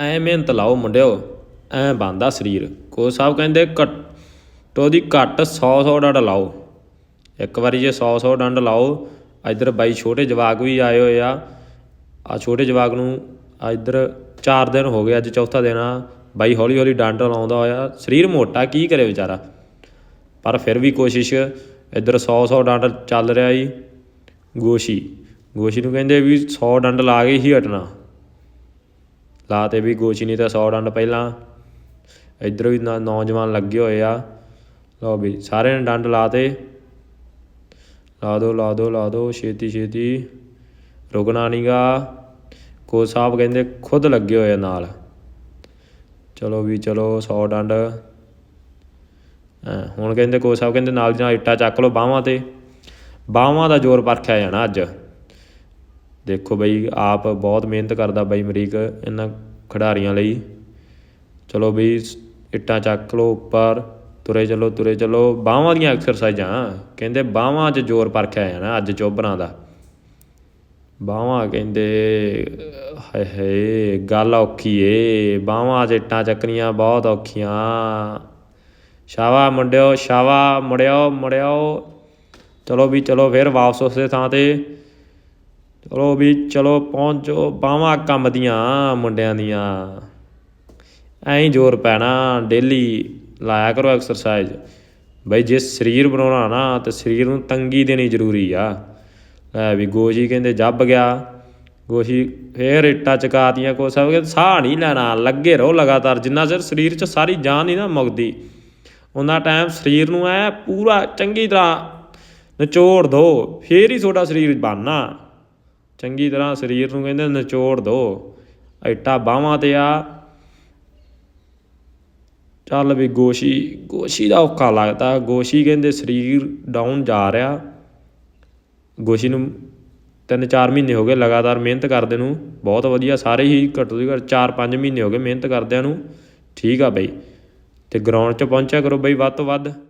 ਐ ਮਿਹਨਤ ਲਾਓ ਮੁੰਡਿਓ, ਐ ਬੰਦਾ ਸਰੀਰ। ਕੋਚ ਸਾਹਿਬ ਕਹਿੰਦੇ ਘੱਟੋ ਦੀ ਘੱਟ 100 100 ਡੰਡ ਲਾਓ। ਇੱਕ ਵਾਰੀ ਜੇ 100 100 ਡੰਡ ਲਾਓ, ਇੱਧਰ ਬਾਈ ਛੋਟੇ ਜਵਾਕ ਵੀ ਆਏ ਹੋਏ ਆ। ਆ ਛੋਟੇ ਜਵਾਕ ਨੂੰ ਆ ਇੱਧਰ 4 ਦਿਨ ਹੋ ਗਏ, ਅੱਜ ਚੌਥਾ ਦਿਨ ਆ। ਬਾਈ ਹੌਲੀ ਹੌਲੀ ਡੰਡ ਲਾਉਂਦਾ ਹੋਇਆ। ਸਰੀਰ ਮੋਟਾ ਕੀ ਕਰੇ ਵਿਚਾਰਾ? ਪਰ ਫਿਰ ਵੀ ਕੋਸ਼ਿਸ਼, ਇੱਧਰ 100 100 ਡੰਡ ਚੱਲ ਰਿਹਾ ਜੀ ਗੋਸ਼ੀ ਗੋਸ਼ੀ ਨੂੰ ਕਹਿੰਦੇ ਵੀ 100 ਡੰਡ ਲਾ ਕੇ ਹੀ ਹਟਣਾ। ਲਾਤੇ ਵੀ ਗੋਸ਼ੀ ਨਹੀਂ ਤਾਂ 100 ਡੰਡ ਪਹਿਲਾਂ। ਇੱਧਰ ਵੀ ਨੌਜਵਾਨ ਲੱਗੇ ਹੋਏ ਆ। ਲਓ ਵੀ, ਸਾਰਿਆਂ ਨੇ ਡੰਡ ਲਾ ਤੇ। ਲਾ ਦੋ ਲਾ ਦੋ ਲਾ ਦੋ, ਛੇਤੀ ਛੇਤੀ। ਰੁਕਣਾ ਨਹੀਂਗਾ ਕੋਚ ਸਾਹਿਬ ਕਹਿੰਦੇ ਖੁਦ ਲੱਗੇ ਹੋਏ ਆ ਨਾਲ। ਚਲੋ ਵੀ ਚਲੋ 100 ਡੰਡ ਹੁਣ ਕਹਿੰਦੇ ਕੋਚ ਸਾਹਿਬ ਕਹਿੰਦੇ ਨਾਲ ਦੀ ਨਾਲ ਇੱਟਾਂ ਚੱਕ ਲਓ ਬਾਹਾਂ ਤੇ। ਬਾਹਾਂ ਦਾ ਜ਼ੋਰ ਪਰਖਿਆ ਜਾਣਾ ਅੱਜ। ਦੇਖੋ ਬਈ, ਆਪ ਬਹੁਤ ਮਿਹਨਤ ਕਰਦਾ ਬਾਈ ਅਮਰੀਕ ਇਹਨਾਂ ਖਿਡਾਰੀਆਂ ਲਈ। ਚਲੋ ਬਈ, ਇੱਟਾਂ ਚੱਕ ਲਓ ਉੱਪਰ, ਤੁਰੇ ਚਲੋ ਤੁਰੇ ਚਲੋ। ਬਾਹਾਂ ਦੀਆਂ ਐਕਸਰਸਾਈਜ਼ਾਂ ਕਹਿੰਦੇ ਬਾਹਾਂ 'ਚ ਜ਼ੋਰ ਪਰਖਿਆ ਜਾਣਾ ਅੱਜ ਚੋਬਰਾਂ ਦਾ। ਬਾਹਾਂ ਕਹਿੰਦੇ, ਹਾਏ ਹਾਏ, ਗੱਲ ਔਖੀ ਏ। ਬਾਹਾਂ 'ਚ ਇੱਟਾਂ ਚੱਕਣੀਆਂ ਬਹੁਤ ਔਖੀਆਂ। ਸ਼ਾਵਾ ਮੁੰਡਿਓ, ਸ਼ਾਵਾ ਮੁੜਿਓ ਮੁੜਿਓ। ਚਲੋ ਵੀ ਚਲੋ ਫਿਰ ਵਾਪਸ ਉਸੇ ਥਾਂ ਤੇ। ਚਲੋ ਵੀ ਚਲੋ ਪਹੁੰਚੋ ਬਾਹਾਂ ਕੰਮ ਦੀਆਂ ਮੁੰਡਿਆਂ ਦੀਆਂ। ਐਂ ਹੀ ਜ਼ੋਰ ਪੈਣਾ, ਡੇਲੀ ਲਾਇਆ ਕਰੋ ਐਕਸਰਸਾਈਜ਼ ਬਈ ਜੇ ਸਰੀਰ ਬਣਾਉਣਾ ਨਾ, ਤੇ ਸਰੀਰ ਨੂੰ ਤੰਗੀ ਦੇਣੀ ਜ਼ਰੂਰੀ ਆ। ਲੈ ਵੀ ਗੋਜੀ ਕਹਿੰਦੇ ਜੱਬ ਗਿਆ, ਗੋਸ਼ੀ ਫੇਰ ਇੱਟਾਂ ਚਕਾਤੀਆਂ ਕੋ ਸਭ ਕਹਿੰਦੇ ਸਾਹ ਨਹੀਂ ਲੈਣਾ, ਲੱਗੇ ਰਹੋ ਲਗਾਤਾਰ, ਜਿੰਨਾ ਚਿਰ ਸਰੀਰ 'ਚ ਸਾਰੀ ਜਾਨ ਨਹੀਂ ਨਾ ਮੁਕਦੀ ਉਹਨਾਂ ਟਾਈਮ ਸਰੀਰ ਨੂੰ ਐ ਪੂਰਾ ਚੰਗੀ ਤਰ੍ਹਾਂ ਨਿਚੋੜ ਦੋ, ਫੇਰ ਹੀ ਤੁਹਾਡਾ ਸਰੀਰ ਬਣਨਾ। ਚੰਗੀ ਤਰ੍ਹਾਂ ਸਰੀਰ ਨੂੰ ਕਹਿੰਦੇ ਨਿਚੋੜ ਦੋ। ਇੱਟਾਂ ਬਾਹਾਂ ਤੇ ਆ। ਚੱਲ ਵੀ ਗੋਸ਼ੀ ਗੋਸ਼ੀ ਦਾ ਔਖਾ ਲੱਗਦਾ। ਗੋਸ਼ੀ ਕਹਿੰਦੇ ਸਰੀਰ ਡਾਊਨ ਜਾ ਰਿਹਾ। ਗੋਸ਼ੀ ਨੂੰ ਤਿੰਨ ਚਾਰ ਮਹੀਨੇ ਹੋ ਗਏ ਲਗਾਤਾਰ ਮਿਹਨਤ ਕਰਦੇ ਨੂੰ। ਬਹੁਤ ਵਧੀਆ, ਸਾਰੇ ਹੀ ਘੱਟੋ ਦੀ ਘੱਟ 4-5 ਮਹੀਨੇ ਹੋ ਗਏ ਮਿਹਨਤ ਕਰਦਿਆਂ ਨੂੰ। ਠੀਕ ਆ ਬਈ। ਤੇ ਗਰਾਊਂਡ 'ਚ ਪਹੁੰਚਿਆ ਕਰੋ ਬਈ ਵੱਧ ਤੋਂ ਵੱਧ।